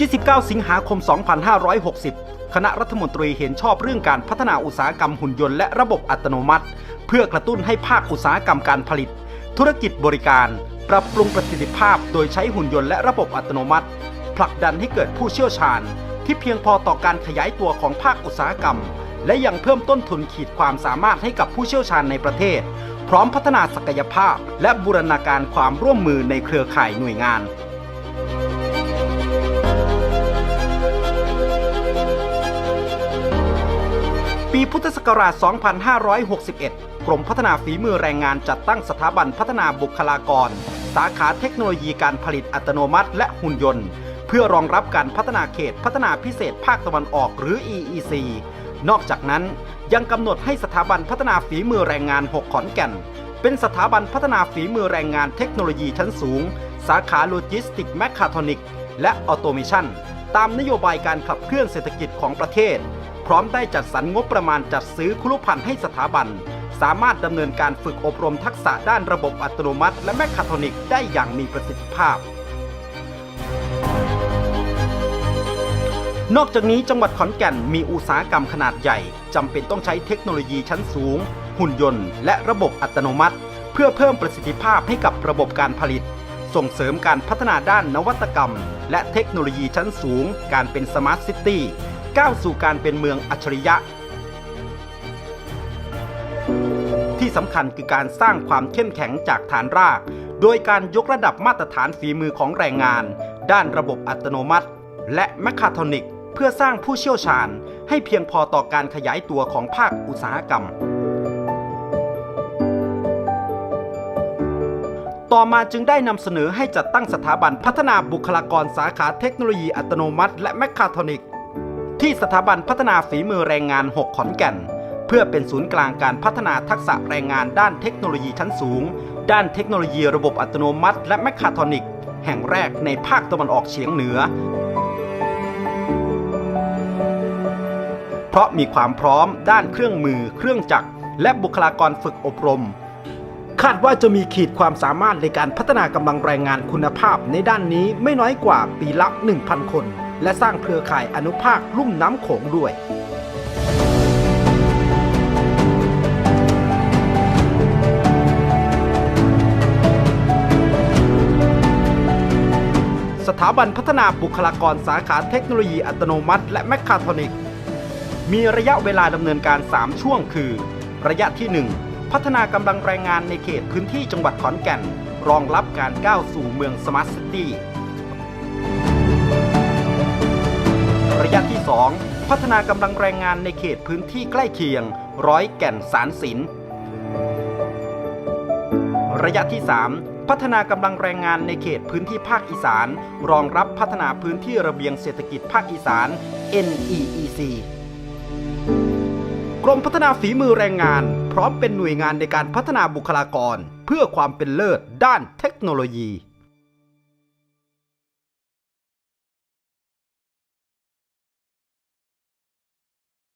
29สิงหาคม 2560 คณะรัฐมนตรีเห็นชอบเรื่องการพัฒนาอุตสาหกรรมหุ่นยนต์และระบบอัตโนมัติ เพื่อกระตุ้นให้ภาคอุตสาหกรรมการผลิต ธุรกิจบริการ ปรับปรุงประสิทธิภาพ โดยใช้หุ่นยนต์และระบบอัตโนมัติ ผลักดันให้เกิดผู้เชี่ยวชาญ ที่เพียงพอต่อการขยายตัวของภาคอุตสาหกรรม และยังเพิ่มต้นทุนขีดความสามารถให้กับผู้เชี่ยวชาญในประเทศ พร้อมพัฒนาศักยภาพ และบูรณาการความร่วมมือในเครือข่ายหน่วยงาน ปีพุทธศักราช 2561 กรมพัฒนาฝีมือแรงงานจัดตั้งสถาบันพัฒนาบุคลากร สาขาเทคโนโลยีการผลิตอัตโนมัติและหุ่นยนต์ เพื่อรองรับการพัฒนาเขตพัฒนาพิเศษภาคตะวันออกหรือ EEC นอกจากนั้นยังกำหนดให้สถาบันพัฒนาฝีมือแรงงาน 6 ขอนแก่น เป็นสถาบันพัฒนาฝีมือแรงงานเทคโนโลยีชั้นสูง สาขาโลจิสติกแมคคาทรอนิกและออโตเมชันตามนโยบายการขับเคลื่อนเศรษฐกิจของประเทศ ร้อมได้จัดสรรงบประมาณจัดซื้อคุรุภัณฑ์ให้สถาบัน สามารถดำเนินการฝึกอบรมทักษะด้านระบบอัตโนมัติ และแมคคาทรอนิกได้อย่างมีประสิทธิภาพ นอกจากนี้จังหวัดขอนแก่นมีอุตสาหกรรมขนาดใหญ่จำเป็นต้องใช้เทคโนโลยีชั้นสูง หุ่นยนต์ และระบบอัตโนมัติ เพื่อเพิ่มประสิทธิภาพให้กับระบบการผลิต ส่งเสริมการพัฒนาด้านนวัตกรรม และเทคโนโลยีชั้นสูง การเป็นสมาร์ทซิตี้ ก้าวสู่การเป็นเมืองอัจฉริยะ ที่สำคัญคือการสร้างความเข้มแข็งจากฐานราก โดยการยกระดับมาตรฐานฝีมือของแรงงาน ด้านระบบอัตโนมัติ และแมคคาทรอนิกเพื่อสร้างผู้เชี่ยวชาญ ให้เพียงพอต่อการขยายตัวของภาคอุตสาหกรรม ต่อมาจึงได้นำเสนอให้จัดตั้งสถาบันพัฒนาบุคลากรสาขาเทคโนโลยีอัตโนมัติ และแมคคาทรอนิก ที่สถาบันพัฒนาฝีมือแรงงาน 6 ขอนแก่น เพื่อเป็นศูนย์กลางการพัฒนาทักษะแรงงานด้านเทคโนโลยีชั้นสูง ด้านเทคโนโลยีระบบอัตโนมัติ และแมคคาทรอนิก แห่งแรกในภาคตะวันออกเฉียงเหนือ เพราะมีความพร้อมด้านเครื่องมือ เครื่องจักร และบุคลากรฝึกอบรม คาดว่าจะมีขีดความสามารถในการพัฒนากำลังแรงงานคุณภาพในด้านนี้ไม่น้อยกว่าปีละ 1,000 คน และสร้างเครือข่ายอนุภาคลุ่มน้ำโขงด้วยสถาบันพัฒนาบุคลากรสาขาเทคโนโลยีอัตโนมัติ และแมคคาทรอนิก มีระยะเวลาดำเนินการ 3 ช่วงคือ ระยะที่ 1 พัฒนากำลังแรงงานในเขตพื้นที่จังหวัดขอนแก่น รองรับการก้าวสู่เมืองสมาร์ทซิตี้ ระยะที่ 2 พัฒนากำลังแรงงานในเขตพื้นที่ใกล้เคียง ร้อยแก่นสารสิน ระยะที่ 3 พัฒนากำลังแรงงานในเขตพื้นที่ภาคอีสาน รองรับพัฒนาพื้นที่ระเบียงเศรษฐกิจภาคอีสาน NEEC กรมพัฒนาฝีมือแรงงาน พร้อมเป็นหน่วยงานในการพัฒนาบุคลากร เพื่อความเป็นเลิศด้านเทคโนโลยี